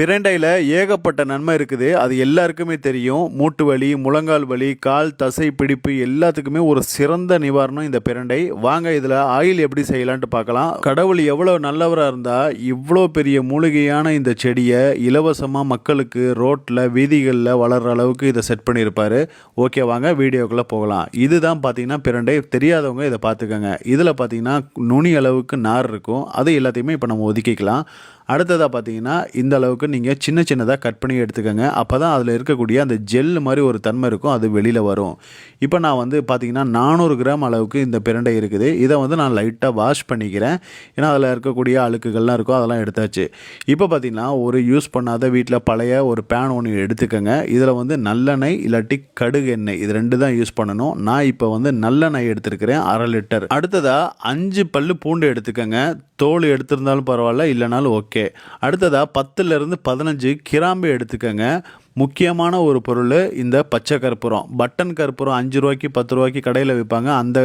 பிரண்டையில் ஏகப்பட்ட நன்மை இருக்குது. அது எல்லாருக்குமே தெரியும். மூட்டு வலி முழங்கால் வலி கால் தசை பிடிப்பு எல்லாத்துக்குமே ஒரு சிறந்த நிவாரணம் இந்த பிரண்டை. வாங்க இதில் ஆயில் எப்படி செய்யலான்ட்டு பார்க்கலாம். கடவுள் எவ்வளோ நல்லவராக இருந்தால் இவ்வளோ பெரிய மூலிகையான இந்த செடியை இலவசமாக மக்களுக்கு ரோட்டில் வீதிகளில் வளர்கிற அளவுக்கு இதை செட் பண்ணியிருப்பாரு. ஓகே வாங்க வீடியோக்குள்ளே போகலாம். இதுதான் பார்த்தீங்கன்னா பிரண்டை. தெரியாதவங்க இதை பார்த்துக்கோங்க. இதில் பார்த்தீங்கன்னா நுனி அளவுக்கு நார் இருக்கும். அது எல்லாத்தையுமே இப்போ நம்ம ஒதுக்கிக்கலாம். அடுத்ததாக பார்த்தீங்கன்னா இந்த அளவுக்கு நீங்கள் சின்ன சின்னதாக கட் பண்ணி எடுத்துக்கோங்க. அப்போ தான் அதில் இருக்கக்கூடிய அந்த ஜெல் மாதிரி ஒரு தன்மை இருக்கும் அது வெளியில் வரும். இப்போ நான் வந்து பார்த்தீங்கன்னா நானூறு கிராம் அளவுக்கு இந்த பிரண்டை இருக்குது. இதை வந்து நான் லைட்டாக வாஷ் பண்ணிக்கிறேன். ஏன்னா அதில் இருக்கக்கூடிய அழுக்குகள்லாம் இருக்கும் அதெல்லாம் எடுத்தாச்சு. இப்போ பார்த்தீங்கன்னா ஒரு யூஸ் பண்ணாத வீட்டில் பழைய ஒரு பேன் ஒன்று எடுத்துக்கோங்க. இதில் வந்து நல்லெண்ணெய் இல்லாட்டி கடுகு எண்ணெய் இது ரெண்டு தான் யூஸ் பண்ணணும். நான் இப்போ வந்து நல்லெண்ணெய் எடுத்துருக்கிறேன் அரை லிட்டர். அடுத்ததாக அஞ்சு பல்லு பூண்டு எடுத்துக்கோங்க. தோல் எடுத்திருந்தாலும் பரவாயில்ல இல்லைனாலும் ஓகே. அடுத்ததாக பத்துலேருந்து பதினஞ்சு கிராம்பு எடுத்துக்கோங்க. முக்கியமான ஒரு பொருள் இந்த பச்சை கற்பூரம். பட்டன் கற்பூரம் அஞ்சு ரூபாய்க்கு பத்து ரூபாய்க்கு கடையில் விற்பாங்க அந்த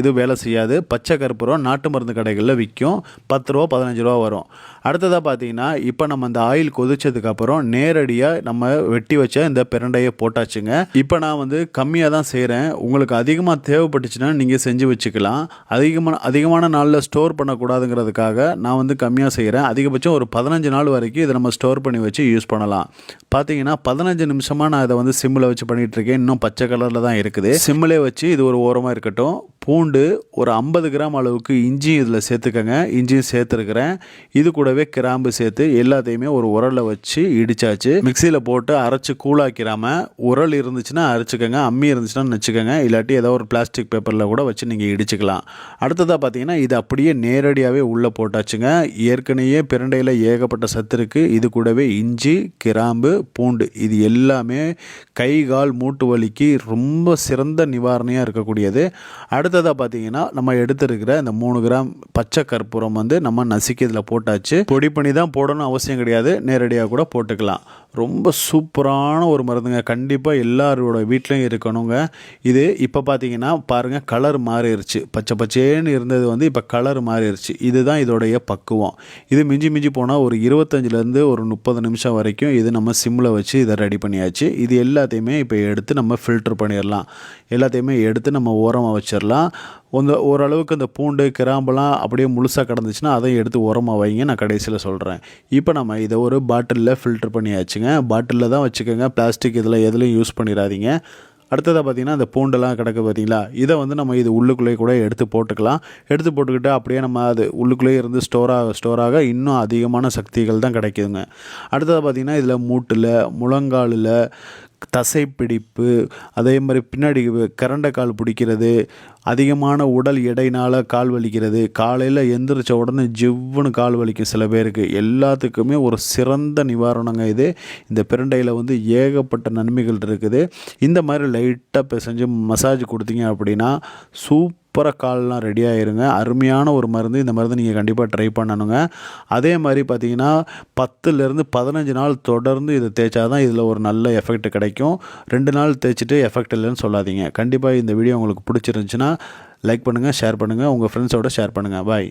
இது வேலை செய்யாது. பச்சை கற்பூரம் நாட்டு மருந்து கடைகளில் விற்கும் பத்து ரூபா பதினஞ்சு ரூபா வரும். அடுத்ததாக பார்த்தீங்கன்னா இப்போ நம்ம அந்த ஆயில் கொதிச்சதுக்கப்புறம் நேரடியாக நம்ம வெட்டி வச்ச இந்த பிரண்டையை போட்டாச்சுங்க. இப்போ நான் வந்து கம்மியாக தான் செய்கிறேன் உங்களுக்கு அதிகமாக தேவைப்பட்டுச்சுன்னா நீங்கள் செஞ்சு வச்சுக்கலாம். அதிகமான அதிகமான நாளில் ஸ்டோர் பண்ணக்கூடாதுங்கிறதுக்காக நான் வந்து கம்மியாக செய்கிறேன் அதிகபட்சம் ஒரு பதினஞ்சு நாள் வரைக்கும் இதை நம்ம ஸ்டோர் பண்ணி வச்சு யூஸ் பண்ணலாம். பார்த்தீங்கன்னா பதினஞ்சு நிமிஷமாக நான் இதை வந்து சிம்மில் வச்சு பண்ணிகிட்ருக்கேன் இன்னும் பச்சை கலரில் தான் இருக்குது. சிம்மிலே வச்சு இது ஒரு ஓரமாக இருக்கட்டும். பூண்டு ஒரு ஐம்பது கிராம் அளவுக்கு இஞ்சியும் இதில் சேர்த்துக்கங்க. இஞ்சியும் சேர்த்துருக்குறேன். இது கூடவே கிராம்பு சேர்த்து எல்லாத்தையுமே ஒரு உரலில் வச்சு இடிச்சாச்சு. மிக்சியில் போட்டு அரைச்சி கூழாக்கிறாமல் உரல் இருந்துச்சுன்னா அரைச்சிக்கோங்க. அம்மி இருந்துச்சுன்னா வச்சுக்கோங்க இல்லாட்டி ஏதோ ஒரு பிளாஸ்டிக் பேப்பரில் கூட வச்சு நீங்கள் இடிச்சுக்கலாம். அடுத்ததாக பார்த்தீங்கன்னா இது அப்படியே நேரடியாகவே உள்ளே போட்டாச்சுங்க. ஏற்கனவே பிரண்டையில் ஏகப்பட்ட சத்து இருக்குது இது கூடவே இஞ்சி கிராம்பு பூண்டு இது எல்லாமே கை கால் மூட்டு வலிக்கு ரொம்ப சிறந்த நிவாரணையாக இருக்கக்கூடியது. அடுத்து அடுத்ததாக பார்த்தீங்கன்னா நம்ம எடுத்துருக்கிற இந்த மூணு கிராம் பச்சை கற்பூரம் வந்து நம்ம நசுக்கி இதில் போட்டாச்சு. பொடி பண்ணி தான் போடணும் அவசியம் கிடையாது. நேரடியாக கூட போட்டுக்கலாம். ரொம்ப சூப்பரான ஒரு மருந்துங்க. கண்டிப்பாக எல்லாரோட வீட்லேயும் இருக்கணுங்க. இது இப்போ பார்த்தீங்கன்னா பாருங்கள் கலர் மாறிடுச்சு பச்சை பச்சேன்னு இருந்தது வந்து இப்போ கலர் மாறிடுச்சு இதுதான் இதோடைய பக்குவம். இது மிஞ்சி மிஞ்சி போனால் ஒரு இருபத்தஞ்சிலேருந்து ஒரு முப்பது நிமிஷம் வரைக்கும் இது நம்ம சிம்மில் வச்சு இதை ரெடி பண்ணியாச்சு. இது எல்லாத்தையுமே இப்போ எடுத்து நம்ம ஃபில்டர் பண்ணிடலாம். எல்லாத்தையுமே எடுத்து நம்ம ஓரமாக வச்சிடலாம். இந்த ஓரளவுக்கு இந்த பூண்டு கிராம்பெல்லாம் அப்படியே முழுசாக கிடந்துச்சுன்னா அதையும் எடுத்து உரமாக வைங்க. நான் கடைசியில் சொல்கிறேன் இப்போ நம்ம இதை ஒரு பாட்டிலில் ஃபில்டர் பண்ணியாச்சுங்க. பாட்டிலில் தான் வச்சுக்கோங்க. பிளாஸ்டிக் இதில் எதுலையும் யூஸ் பண்ணிடாதீங்க. அடுத்ததாக பார்த்தீங்கன்னா அந்த பூண்டெல்லாம் கிடக்கு பார்த்தீங்களா இதை வந்து நம்ம இது உள்ளுக்குள்ளேயே கூட எடுத்து போட்டுக்கலாம். எடுத்து போட்டுக்கிட்டு அப்படியே நம்ம அது உள்ளுக்குள்ளேயே இருந்து ஸ்டோராக ஸ்டோராக இன்னும் அதிகமான சக்திகள் தான் கிடைக்குதுங்க. அடுத்ததாக பார்த்தீங்கன்னா இதில் மூட்டில் முழங்காலில் தசைப்பிடிப்பு அதே மாதிரி பின்னாடி கரண்டை கால் பிடிக்கிறது அதிகமான உடல் எடைனால் கால் வலிக்கிறது காலையில் எந்திரிச்ச உடனே ஜிவ்வுன்னு கால் வலிக்கும் சில பேருக்கு. எல்லாத்துக்குமே ஒரு சிறந்த நிவாரணங்க இது. இந்த பிரண்டையில் வந்து ஏகப்பட்ட நன்மைகள் இருக்குது. இந்த மாதிரி லைட்டாக பிசைஞ்சு மசாஜ் கொடுத்தீங்க அப்படின்னா சூப் சூப்பராக கால்லாம் ரெடி ஆயிருங்க. அருமையான ஒரு மருந்து. இந்த மருந்து நீங்கள் கண்டிப்பாக ட்ரை பண்ணணுங்க. அதே மாதிரி பார்த்தீங்கன்னா பத்துலேருந்து பதினஞ்சு நாள் தொடர்ந்து இதை தேய்ச்சா தான் இதில் ஒரு நல்ல எஃபெக்ட் கிடைக்கும். ரெண்டு நாள் தேய்ச்சிட்டு எஃபெக்ட் இல்லைன்னு சொல்லாதீங்க. கண்டிப்பாக இந்த வீடியோ உங்களுக்கு பிடிச்சிருந்துச்சுன்னா லைக் பண்ணுங்கள் ஷேர் பண்ணுங்கள் உங்கள் ஃப்ரெண்ட்ஸோட ஷேர் பண்ணுங்கள் பாய்